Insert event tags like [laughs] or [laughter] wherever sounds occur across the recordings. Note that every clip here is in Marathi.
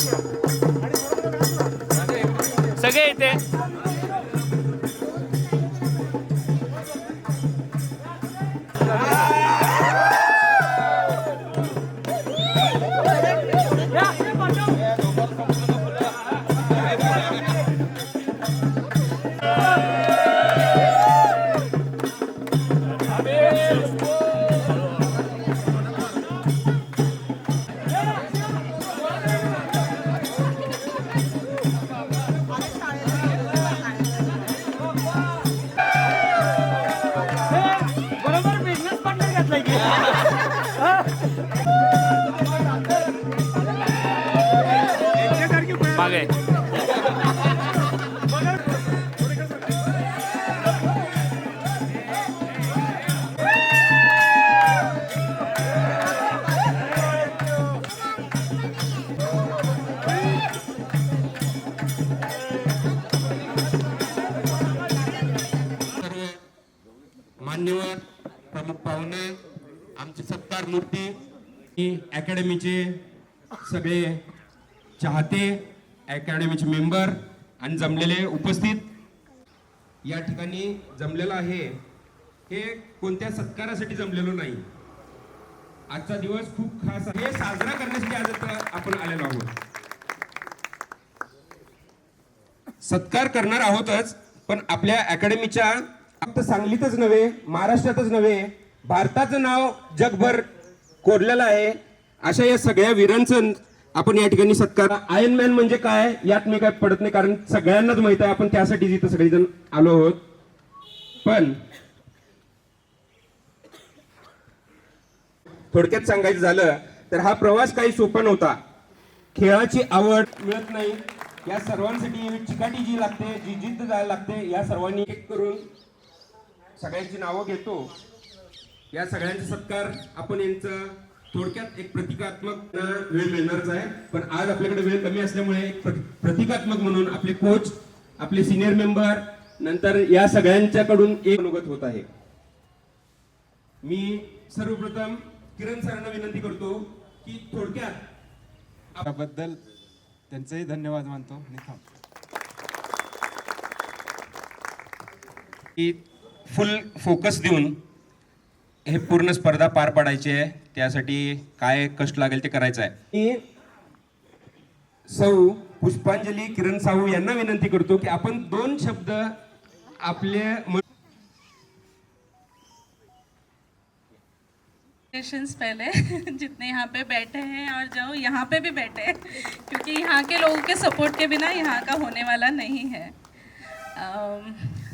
सगळे [laughs] की अकॅडमीचे सगळे चाहते अकॅडमीचे मेंबर आणि जमलेले उपस्थित. या ठिकाणी जमलेलं आहे. हे कोणत्या सत्कारासाठी जमलेलो नाही. आजचा दिवस खूप खास आहे. साजरा करण्यासाठी आज आपण आलेलो आहोत. सत्कार करणार आहोतच पण आपल्या अकॅडमीच्या फक्त सांगलीतच नव्हे महाराष्ट्रातच नव्हे भारताचं नाव जगभर कोरलेलं आहे. अशा या सगळ्या वीरांचं आपण या ठिकाणी सत्कार आयन मॅन म्हणजे काय? यात मी काय पडत नाही कारण सगळ्यांनाच माहीत आहे आपण त्यासाठी जिथं सगळेजण आलो आहोत. पण थोडक्यात सांगायचं झालं तर हा प्रवास काही सोपा नव्हता. खेळाची आवड मिळत नाही. या सर्वांसाठी चिकाटी जी लागते जी जिद्द जायला लागते या सर्वांनी एक करून सगळ्यांची नावं घेतो. या सगळ्यांचा सत्कार आपण यांचं थोडक्यात एक प्रतिकात्मक वेळ मिळणारच आहे. पण आज आपल्याकडे वेळ कमी असल्यामुळे एक प्रतिकात्मक म्हणून आपले कोच आपले सिनियर मेंबर नंतर या सगळ्यांच्याकडून एक अनुगत होत आहे. मी सर्वप्रथम किरण सरांना विनंती करतो की थोडक्यात त्याबद्दल त्यांचंही धन्यवाद मानतो. आणि थांबतो की फुल फोकस देऊन हे पूर्ण स्पर्धा पार पाडायची आहे. त्यासाठी काय कष्ट लागेल ते करायचं आहे. मी सौ पुष्पांजली किरण साहू यांना विनंती करतो की आपण दोन शब्द आपले पहले. [laughs] जितने यहाँ पे बैठे हैं और जो यहाँ पे भी बैठे हैं. क्योंकि यहाँ के लोगों के सपोर्ट के बिना यहाँ का होने वाला नहीं है.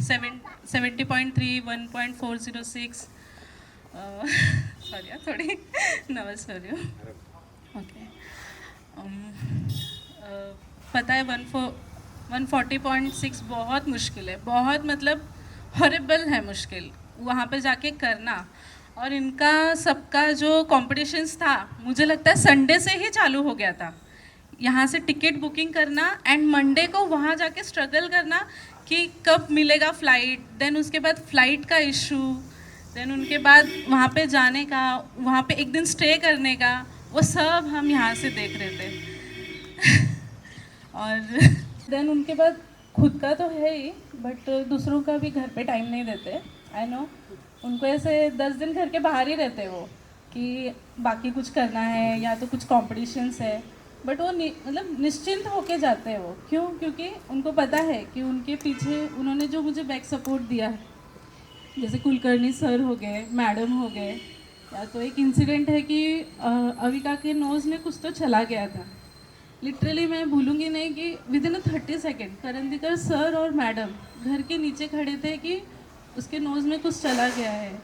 Seven seventy point three one point four zero six sorry [laughs] थोड़ी नर्वस हो रही हूँ। ओके पता है वन फो वन फोर्टी पॉइंट सिक्स बहुत मुश्किल है। बहुत मतलब हॉरेबल है मुश्किल। वहाँ पे जाके करना। और इनका सबका जो कॉम्पिटिशन्स था, मुझे लगता है संडे से ही चालू हो गया था। यहाँ से टिकट बुकिंग करना एंड मंडे को वहाँ जाके स्ट्रगल करना कि कब मिलेगा फ़्लाइट देन उसके बाद फ़्लाइट का इशू देन उनके बाद वहाँ पे जाने का वहाँ पे एक दिन स्टे करने का वो सब हम यहाँ से देख रहे थे। [laughs] और देन उनके बाद खुद का तो है ही बट दूसरों का भी घर पे टाइम नहीं देते। आई नो उनको ऐसे दस दिन घर के बाहर ही रहते वो कि बाकी कुछ करना है या तो कुछ कॉम्पिटिशन्स है। बट वो नि, मतलब निश्चिंत होके जाते हैं वो। क्यों? क्योंकि उनको पता है कि उनके पीछे उन्होंने जो मुझे बैक सपोर्ट दिया है जैसे कुलकर्णी सर हो गए, मैडम हो गए, या तो एक इंसिडेंट है कि अविका के नोज़ में कुछ तो चला गया था। लिटरली मैं भूलूँगी नहीं कि within a thirty second Karandikar sir और मैडम घर के नीचे खड़े थे कि उसके नोज़ में कुछ चला गया है।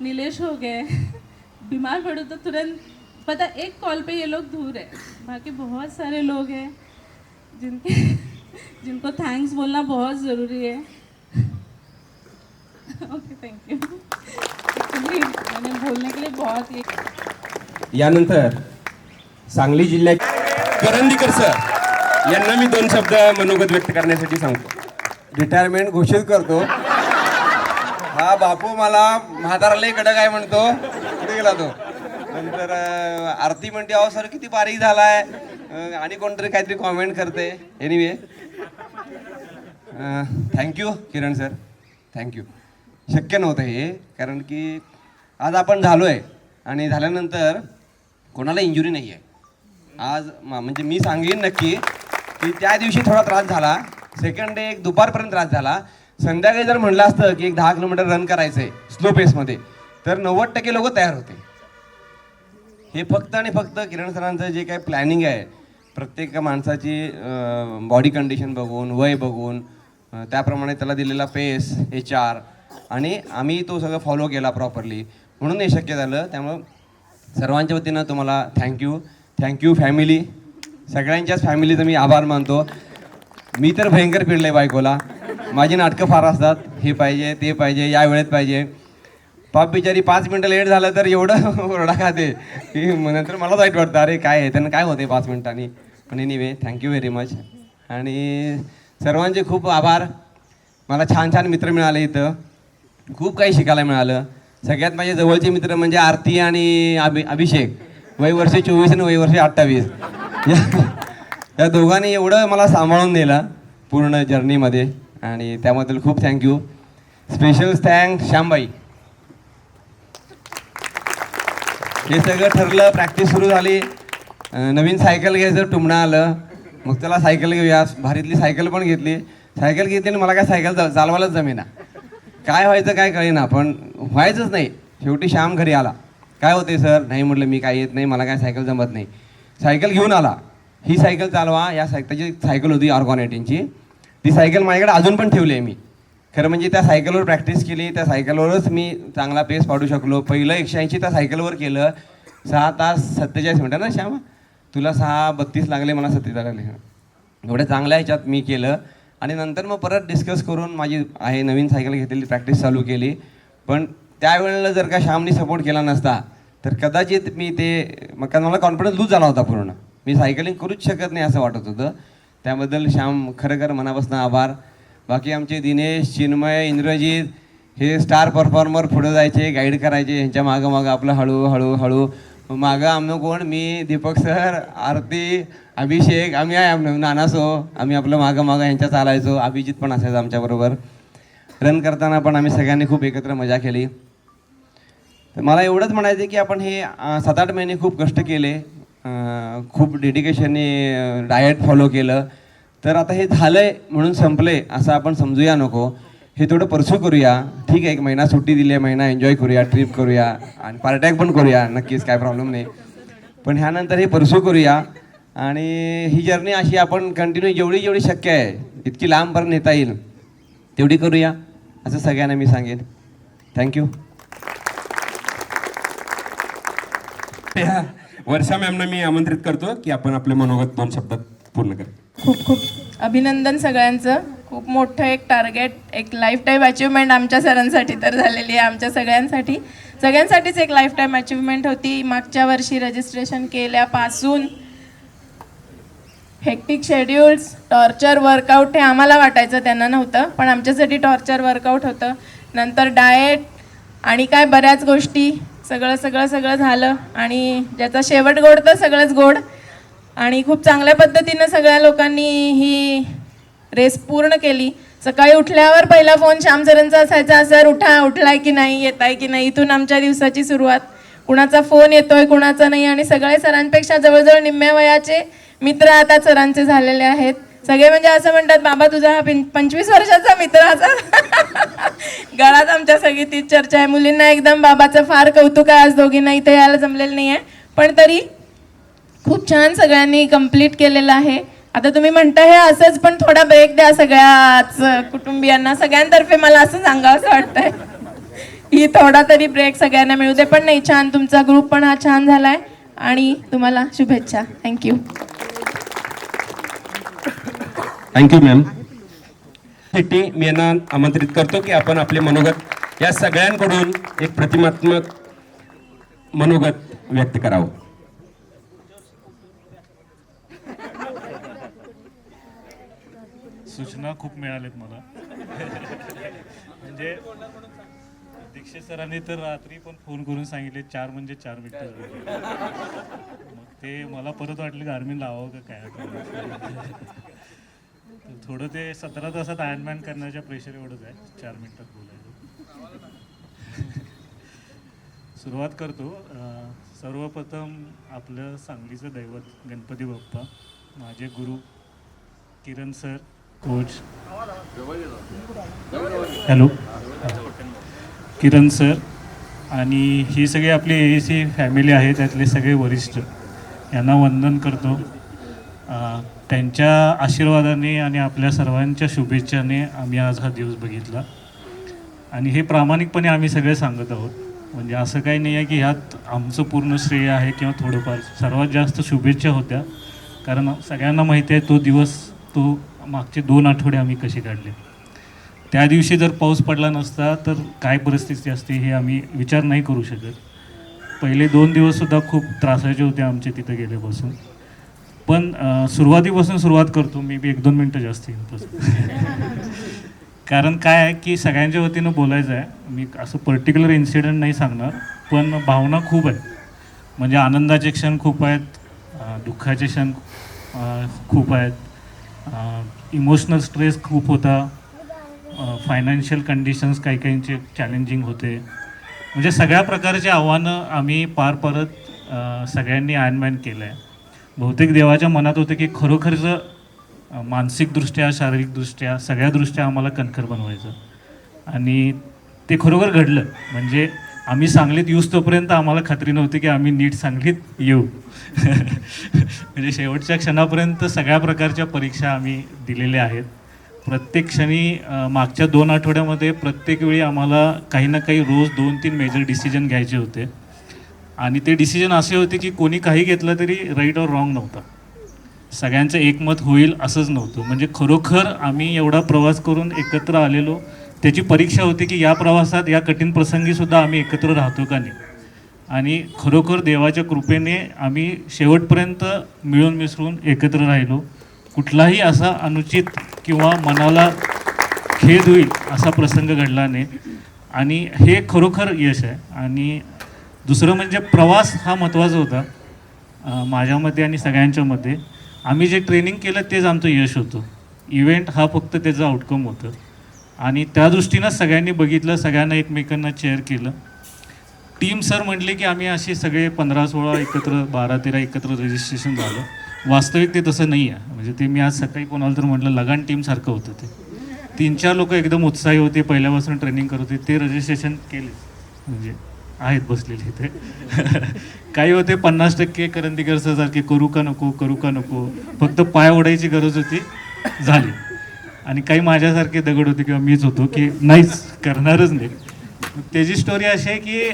नीलेश हो गए, [laughs] बीमार पड़ो तो तुरंत, पता, एक कॉल पे ये लोग दूर है। बाकी बहुत सारे लोग हैं जिनके, [laughs] जिनको थैंक्स बोलना बहुत ज़रूरी है। ओके थैंक यू एक्चुअली मैंने बोलने के लिए बहुत ये यानंतर सांगली जिल्ह्यात करंदीकर सर यांना मी दोन शब्द मनोगत व्यक्त करण्यासाठी सांगतो. रिटायरमेंट घोषित करतो. हा बापू मला म्हाताराला कडक आहे म्हणतो. कुठे गेला तो? नंतर आरती म्हणते अहो सर किती बारीक झालाय. आणि कोणतरी काहीतरी कॉमेंट करते. Anyway thank you Kiran sir. Thank you शक्य नव्हतं हे कारण की आज आपण झालो आहे आणि झाल्यानंतर कोणाला इंजुरी नाही आहे आज म- म्हणजे मी सांगेन नक्की की त्या दिवशी थोडा त्रास झाला सेकंड डे एक दुपारपर्यंत त्रास झाला. संध्याकाळी जर म्हणलं असतं की एक दहा किलोमीटर रन करायचं आहे स्लो पेसमध्ये तर नव्वद टक्के लोक तयार होते. हे फक्त आणि फक्त किरण सरांचं जे काही प्लॅनिंग आहे प्रत्येक माणसाची बॉडी कंडिशन बघून वय बघून त्याप्रमाणे त्याला दिलेला पेस एच आर आणि आम्ही तो सगळं फॉलो केला प्रॉपरली म्हणून हे शक्य झालं. त्यामुळं सर्वांच्या वतीनं तुम्हाला थँक्यू थँक्यू फॅमिली सगळ्यांच्याच फॅमिलीचं मी आभार मानतो. मी तर भयंकर फिरलं आहे बायकोला. माझी नाटकं फार असतात. हे पाहिजे ते पाहिजे या वेळेत पाहिजे. पाप बिचारी पाच मिनटं लेट झालं तर एवढं [laughs] ओरडा खाते. की मग नंतर मला वाईट वाटतं. अरे काय आहे? त्यांना काय होते पाच मिनिटांनी? पण एनिवे थँक्यू व्हेरी मच आणि सर्वांचे खूप आभार. मला छान छान मित्र मिळाले इथं. खूप काही शिकायला मिळालं. सगळ्यात माझे जवळचे मित्र म्हणजे आरती आणि अभि अभिषेक. वय वर्षे चोवीस आणि वय वर्षे अठ्ठावीस. [laughs] या दोघांनी एवढं मला सांभाळून दिलं पूर्ण जर्नीमध्ये आणि त्याबद्दल खूप थँक्यू स्पेशल थँक श्यामबाई. हे सगळं ठरलं प्रॅक्टिस सुरू झाली. नवीन सायकल घ्यायचं टुमणं आलं. मग त्याला सायकल घेऊया. भारीतली सायकल पण घेतली. सायकल घेतली आणि मला काय सायकल चालवायलाच जमेना. काय व्हायचं काय कळेना पण व्हायचंच नाही. शेवटी श्याम घरी आला. काय होते सर? नाही म्हटलं मी काय येत नाही मला काय सायकल जमत नाही. सायकल घेऊन आला. ही सायकल चालवा या साय त्याची सायकल होती ऑर्गॉन एटीनची ती सायकल माझ्याकडे अजून पण ठेवली आहे मी. खरं म्हणजे त्या सायकलवर प्रॅक्टिस केली त्या सायकलवरच मी चांगला पेस पाडू शकलो. पहिलं एकशे ऐंशी त्या सायकलवर केलं. सहा तास सत्तेचाळीस मिनटं ना श्याम? तुला सहा बत्तीस लागले मला सत्तेचाळीस लागले. एवढ्या चांगल्या ह्याच्यात मी केलं. आणि नंतर मग परत डिस्कस करून माझी आहे नवीन सायकल घेतलेली प्रॅक्टिस चालू केली. पण त्यावेळेला जर का श्यामनी सपोर्ट केला नसता तर कदाचित मी ते मग कारण मला कॉन्फिडन्स लूज झाला होता पूर्ण. मी सायकलिंग करूच शकत नाही असं वाटत होतं. त्याबद्दल श्याम खरं मनापासून आभार. बाकी आमचे दिनेश चिन्मय इंद्रजित हे स्टार परफॉर्मर पुढे जायचे गाईड करायचे ह्यांच्या मागं मागं आपलं हळू हळू हळू. मागं आम्ही कोण? मी दीपक सर आरती अभिषेक आम्ही आहे आमनं नाना सो आम्ही आपलं मागं मागं यांच्या चालायचो. अभिजित पण असायचं आमच्याबरोबर रन करताना पण आम्ही सगळ्यांनी खूप एकत्र मजा केली. तर मला एवढंच म्हणायचं की आपण हे सात आठ महिने खूप कष्ट केले. खूप डेडिकेशनने डाएट फॉलो केलं. तर आता हे झालं आहे म्हणून संपले असं आपण समजूया नको. हे थोडं परसू करूया. ठीक आहे एक महिना सुट्टी दिली आहे महिना एन्जॉय करूया ट्रिप करूया आणि पार्टॅक पण करूया. नक्कीच काय प्रॉब्लेम नाही. पण ह्यानंतर हे परसू करूया. आणि ही जर्नी अशी आपण कंटिन्यू जेवढी जेवढी शक्य आहे इतकी लांबपर्यंत नेता येईल. तेवढी करूया. असं सगळ्यांना मी सांगेन. थँक्यू त्या [laughs] वर्षा मॅमना मी आमंत्रित करतो की आपण आपले मनोगत दोन शब्दात पूर्ण करू. खूप खूप अभिनंदन सगळ्यांचं. खूप मोठं एक टार्गेट एक लाईफ टाईम अचिव्हमेंट आमच्या सरांसाठी तर झालेली आहे आमच्या सगळ्यांसाठी. सगळ्यांसाठीच एक लाईफ टाईम अचिव्हमेंट होती. मागच्या वर्षी रजिस्ट्रेशन केल्यापासून हेक्टिक शेड्यूल्स टॉर्चर वर्कआउट हे आम्हाला वाटायचं त्यांना नव्हतं. पण आमच्यासाठी टॉर्चर वर्कआउट होतं. नंतर डाएट आणि काय बऱ्याच गोष्टी सगळं सगळं सगळं झालं. आणि ज्याचा शेवट गोड तर सगळंच गोड. आणि खूप चांगल्या पद्धतीनं सगळ्या लोकांनी ही रेस पूर्ण केली. सकाळी उठल्यावर पहिला फोन श्याम सरांचा असायचा सर उठा उठलाय की नाही येत आहे की नाही? इथून आमच्या दिवसाची सुरुवात. कुणाचा फोन येतोय कुणाचा नाही. आणि सगळे सरांपेक्षा जवळजवळ निम्म्या वयाचे मित्र आता सरांचे झालेले आहेत. सगळे म्हणजे असं म्हणतात बाबा तुझा हा पंचवीस वर्षाचा मित्र असा. [laughs] गळात आमच्या सगळी तीच चर्चा आहे. मुलींना एकदम बाबाचं फार कौतुक आहे. आज दोघींना इथे यायला जमलेलं नाही आहे पण तरी खूप छान सगळ्यांनी कंप्लीट केलेलं आहे. आता तुम्ही म्हणता हे असंच पण थोडा ब्रेक द्या सगळ्याच कुटुंबियांना. सगळ्यांतर्फे मला असं सांगावं असं वाटतंय. [laughs] ही थोडा तरी ब्रेक सगळ्यांना मिळू दे. पण नाही छान तुमचा ग्रुप पण हा छान झालाय. आणि तुम्हाला शुभेच्छा. Thank you thank you ma'am city मी यांना आमंत्रित करतो की आपण आपले मनोगत या सगळ्यांकडून एक प्रतिमात्मक मनोगत व्यक्त करावं. सूचना खूप मिळाल्यात मला. म्हणजे दीक्षित सरांनी तर रात्री पण फोन करून सांगितले चार म्हणजे चार मिनिटं मग ते मला परत वाटलं गार्मिन लावावं का काय? थोडं ते सतरा तासात आयनमॅन करण्याच्या प्रेशर एवढंच आहे. चार मिनिटात बोलायचं. [laughs] सुरुवात करतो. सर्वप्रथम आपलं सांगलीचं दैवत गणपती बाप्पा माझे गुरु Kiran sir coach hello Kiran sir आणि ही सगळी आपली ए सी फॅमिली आहे त्यातले सगळे वरिष्ठ. यांना वंदन करतो. त्यांच्या आशीर्वादाने आणि आपल्या सर्वांच्या शुभेच्छाने आम्ही आज हा दिवस बघितला. आणि हे प्रामाणिकपणे आम्ही सगळे सांगत आहोत. म्हणजे असं काही नाही आहे की ह्यात आमचं पूर्ण श्रेय आहे किंवा थोडंफार. सर्वात जास्त शुभेच्छा होत्या. कारण सगळ्यांना माहिती आहे तो दिवस तो मागचे दोन आठवडे आम्ही कसे काढले. त्या दिवशी जर पाऊस पडला नसता तर काय परिस्थिती असते हे आम्ही विचार नाही करू शकत. पहिले दोन दिवससुद्धा खूप त्रासाचे होते आमचे तिथं गेल्यापासून. पण सुरुवातीपासून सुरुवात करतो मी बी एक दोन मिनटं जास्त येईन. [laughs] कारण काय आहे की सगळ्यांच्या वतीनं बोलायचं आहे मी असं पर्टिक्युलर इन्सिडेंट नाही सांगणार पण भावना खूप आहेत. म्हणजे आनंदाचे क्षण खूप आहेत दुःखाचे क्षण खूप आहेत. इमोशनल स्ट्रेस खूप होता. फायनान्शियल कंडिशन्स काही काहींचे चॅलेंजिंग होते. म्हणजे सगळ्या प्रकारचे आव्हानं आम्ही पार परत सगळ्यांनी आयनमॅन केलं आहे बहुतेक देवाच्या मनात होतं की खरोखरचं मानसिकदृष्ट्या शारीरिकदृष्ट्या सगळ्या दृष्ट्या आम्हाला कणखर बनवायचं. आणि ते खरोखर घडलं. म्हणजे आम्ही सांगलीत येऊस तोपर्यंत आम्हाला खात्री नव्हती की आम्ही नीट सांगलीत येऊ. [laughs] म्हणजे शेवटच्या क्षणापर्यंत सगळ्या प्रकारच्या परीक्षा आम्ही दिलेल्या आहेत. प्रत्येक क्षणी मागच्या दोन आठवड्यामध्ये प्रत्येक वेळी आम्हाला काही ना काही रोज दोन तीन मेजर डिसिजन घ्यायचे होते. आणि ते डिसिजन असे होते की कोणी काही घेतलं तरी राईट और रॉंग नव्हता. सगळ्यांचं एकमत होईल असंच नव्हतं. म्हणजे खरोखर आम्ही एवढा प्रवास करून एकत्र आलेलो. त्याची परीक्षा होती की या प्रवासात या कठीण प्रसंगीसुद्धा आम्ही एकत्र राहतो का नाही. आणि खरोखर देवाच्या कृपेने आम्ही शेवटपर्यंत मिळून मिसळून एकत्र राहिलो. कुठलाही असा अनुचित किंवा मनाला खेद होईल असा प्रसंग घडला नाही. आणि हे खरोखर यश आहे. आणि दुसरं म्हणजे प्रवास हा महत्त्वाचा होता. माझ्या माझ्यामध्ये आणि सगळ्यांच्यामध्ये आम्ही जे ट्रेनिंग केलं तेच आमचं यश होतं. इव्हेंट हा फक्त त्याचं आउटकम होतं. आणि त्या दृष्टीनं सगळ्यांनी बघितलं सगळ्यांना एकमेकांना चेअर केलं. टीम सर म्हटले की आम्ही असे सगळे पंधरा सोळा एकत्र बारा तेरा एकत्र रजिस्ट्रेशन झालं. वास्तविक ते तसं नाही आहे. म्हणजे ते मी आज सकाळी कोणाला तर म्हटलं लगान टीमसारखं होतं ते. तीन चार लोक एकदम उत्साही होते पहिल्यापासून ट्रेनिंग करत होते. ते रजिस्ट्रेशन केले. म्हणजे आहेत बसलेले इथे. काही होते पन्नास टक्के करंदीकर सारखे करू का नको करू का नको. फक्त पाय ओढायची गरज होती झाली. आणि काही माझ्यासारखे दगड होते किंवा मीच होतो की नाहीच करणारच नाही. त्याची स्टोरी अशी आहे की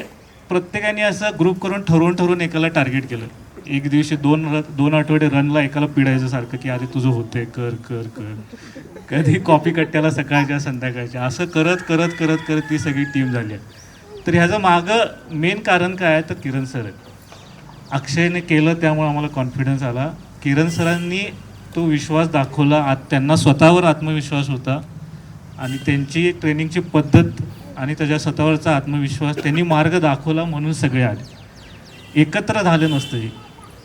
प्रत्येकाने असं ग्रुप करून ठरवून ठरवून एकाला टार्गेट केलं. एक दिवशी दोन र दोन आठवडे रनला एकाला पिडायचं सारखं की अरे तुझं होतंय कर कर कर. कधी कॉपी कट्ट्याला सकाळच्या संध्याकाळच्या. असं करत करत करत करत ती सगळी टीम झाली आहे. तर ह्याचं मागं मेन कारण काय आहे? तर किरण सर आहे अक्षयने केलं त्यामुळे आम्हाला कॉन्फिडन्स आला. किरण सरांनी तो विश्वास दाखवला. आत त्यांना स्वतःवर आत्मविश्वास होता. आणि त्यांची ट्रेनिंगची पद्धत आणि त्याच्या स्वतःवरचा आत्मविश्वास त्यांनी मार्ग दाखवला म्हणून सगळे आले. एकत्र झालं नसतं हे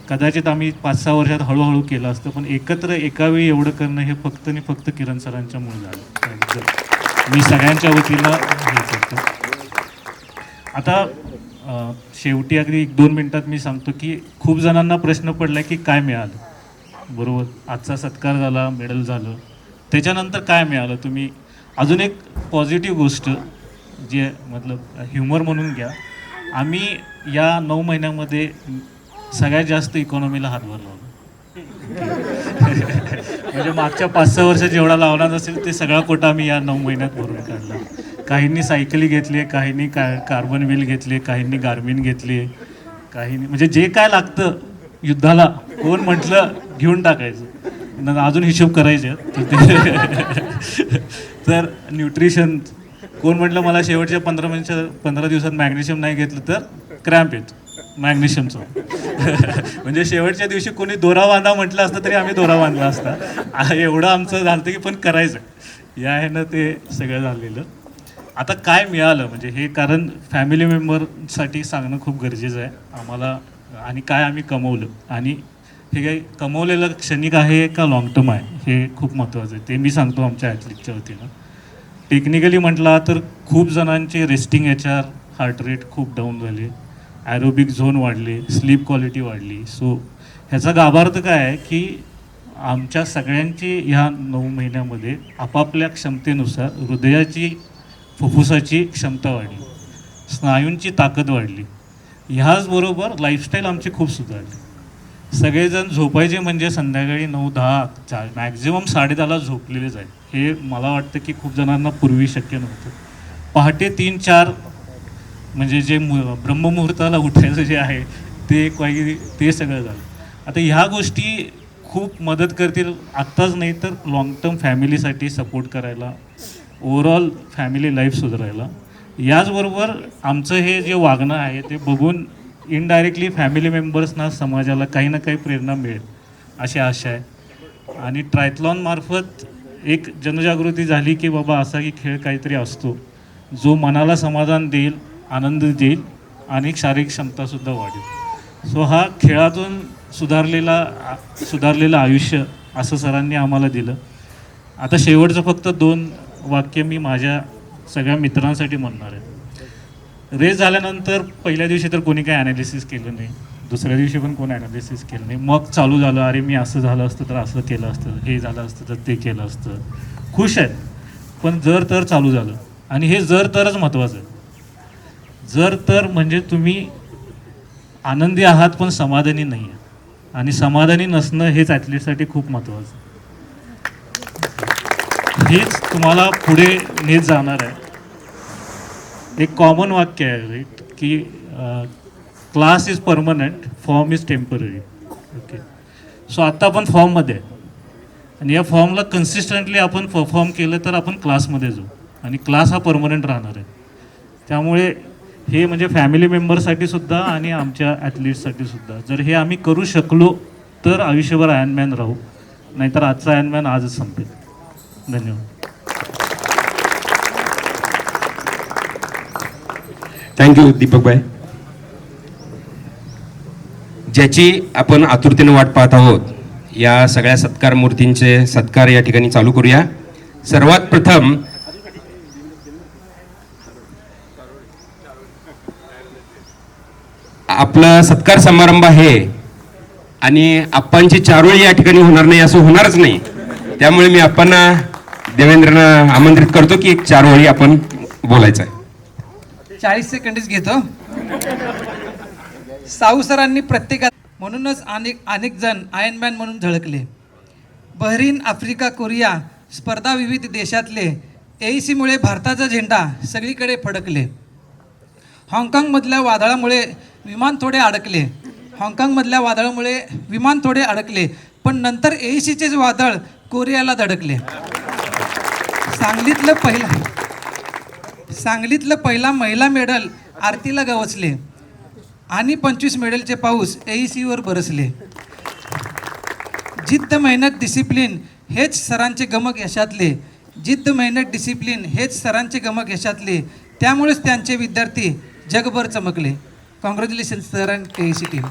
कदाचित आम्ही पाच सहा वर्षात हळूहळू केलं असतं पण एकत्र एकावेळी एवढं करणं हे फक्त आणि फक्त किरण सरांच्यामुळे झालं. मी सगळ्यांच्या वतीनं हे करतो. आता अ, शेवटी अगदी एक दोन मिनटात मी सांगतो की खूप जणांना प्रश्न पडला की काय मिळालं? बरोबर? आजचा सत्कार झाला मेडल झालं. त्याच्यानंतर काय मिळालं? तुम्ही अजून एक पॉझिटिव्ह गोष्ट जे मतलब ह्युमर म्हणून घ्या. आम्ही या नऊ महिन्यामध्ये सगळ्यात जास्त इकॉनॉमीला हातभार लावला [laughs] म्हणजे मागच्या पाच सहा वर्ष जेवढा लावला नसेल ते सगळा कोटा आम्ही या नऊ महिन्यात भरून काढला. काहींनी सायकली घेतली काहींनी का कार्बन व्हील घेतले काहींनी गार्मिन घेतले काहींनी म्हणजे जे काय लागतं युद्धाला कोण म्हटलं घेऊन टाकायचं. न अजून हिशोब करायचे. [laughs] तर तर न्यूट्रिशन कोण म्हटलं मला शेवटच्या पंधरा मिनिटच्या पंधरा दिवसात मॅग्नेशियम नाही घेतलं तर क्रॅम्प येतो. मॅग्नेशियमचं [laughs] म्हणजे शेवटच्या दिवशी कोणी दोरा बांधा म्हटलं असतं तरी आम्ही दोरा बांधला असता. एवढं आमचं झालं की पण करायचं. या ह्यानं ते सगळं झालेलं. आता काय मिळालं? म्हणजे हे कारण फॅमिली मेंबरसाठी सांगणं खूप गरजेचं आहे. आम्हाला आणि काय आम्ही कमवलं? आणि हे काही कमवलेलं क्षणिक आहे का लॉंग टर्म आहे? हे खूप महत्त्वाचं आहे. ते मी सांगतो आमच्या ॲथलीटच्या वतीनं. टेक्निकली म्हटला तर खूप जणांचे resting H R heart rate खूप डाऊन झाले. ॲरोबिक झोन वाढले स्लीप क्वालिटी वाढली. सो ह्याचा गाभार्थ काय आहे की आमच्या सगळ्यांची ह्या नऊ महिन्यामध्ये आपापल्या क्षमतेनुसार हृदयाची फुफ्फुसाची क्षमता वाढली. स्नायूंची ताकद वाढली. ह्याचबरोबर लाईफस्टाईल आमची खूप सुधारली. सगळेजण झोपायचे म्हणजे संध्याकाळी नऊ दहा चार मॅक्झिमम साडेदहाला झोपलेलेच आहे हे मला वाटतं की खूप जणांना पूर्वी शक्य नव्हतं. पहाटे तीन चार म्हणजे जे मु ब्रह्ममुहूर्ताला उठायचं जे आहे ते काही ते सगळं झालं. आता ह्या गोष्टी खूप मदत करतील. आत्ताच नाही तर लॉंग टर्म फॅमिलीसाठी सपोर्ट करायला ओवरऑल फॅमिली लाईफ सुधारायला. याचबरोबर आमचं हे जे वागणं आहे ते बघून इनडायरेक्टली फॅमिली मेंबर्सना समाजाला काही ना काही प्रेरणा मिळेल अशी आशा आहे. आणि ट्रायथलॉनमार्फत एक जनजागृती झाली की बाबा असा की खेळ काहीतरी असतो जो मनाला समाधान देईल आनंद देईल आणि शारीरिक क्षमतासुद्धा वाढेल. सो हा खेळातून सुधारलेला सुधारलेलं आयुष्य असं सरांनी आम्हाला दिलं. आता शेवटचं फक्त दोन वाक्य मी माझ्या सगळ्या मित्रांसाठी म्हणणार आहे. रेस झाल्यानंतर पहिल्या दिवशी तर कोणी काही ॲनालिसिस केलं नाही. दुसऱ्या दिवशी पण कोणी ॲनालिसिस केलं नाही. मग चालू झालं अरे मी असं झालं असतं तर असं केलं असतं हे झालं असतं तर ते केलं असतं. खुश आहेत पण जर तर चालू झालं. आणि हे जर तरच महत्त्वाचं आहे. जर तर म्हणजे तुम्ही आनंदी आहात पण समाधानी नाही आहे आणि समाधानी नसणं हेच ॲथलीटसाठी खूप महत्त्वाचं हेच तुम्हाला पुढे नेत जाणार आहे. एक कॉमन वाक्य आहे राईट की class is permanent form is temporary okay so आत्ता आपण फॉर्ममध्ये आहे. आणि या फॉर्मला कन्सिस्टंटली आपण परफॉर्म केलं तर आपण क्लासमध्ये जाऊ. आणि क्लास हा परमनंट राहणार आहे. त्यामुळे हे म्हणजे फॅमिली मेंबरसाठी सुद्धा आणि आमच्या ॲथलीटसाठी सुद्धा. जर हे आम्ही करू शकलो तर आयुष्यभर आयनमॅन राहू. नाहीतर आजचा आयनमॅन आजच संपेल. धन्यवाद. थँक्यू दीपक भाई ज्याची आपण आतुरतेने वाट पाहत आहोत या सगळ्या सत्कार मूर्तींचे सत्कार या ठिकाणी चालू करूया. सर्वात प्रथम आपला सत्कार समारंभ आहे आणि आप्पांची चारोळी या ठिकाणी होणार नाही असं होणारच नाही. त्यामुळे मी आप्पांना देवेंद्रना आमंत्रित करतो की एक चारोळी आपण बोलायचं आहे. चाळीस सेकंडच घेतो. साऊ सरांनी प्रत्येकात म्हणूनच अनेक अनेक जण आयनमॅन म्हणून झळकले. बहरीन आफ्रिका कोरिया स्पर्धा विविध देशातले एईसीमुळे भारताचा झेंडा सगळीकडे फडकले. हाँगकाँगमधल्या वादळामुळे विमान थोडे अडकले. हाँगकाँगमधल्या वादळामुळे विमान थोडे अडकले पण नंतर एईसीचेच वादळ कोरियाला धडकले. सांगलीतलं पहिलं सांगलीतलं पहिला महिला मेडल आरतीला गवसले आणि पंचवीस मेडलचे पाऊस एईसीवर बरसले. जिद्द मेहनत डिसिप्लिन हेच सरांचे गमक यशातले. जिद्द मेहनत डिसिप्लिन हेच सरांचे गमक यशातले. त्यामुळेच त्यांचे विद्यार्थी जगभर चमकले. Congratulation sir and A C team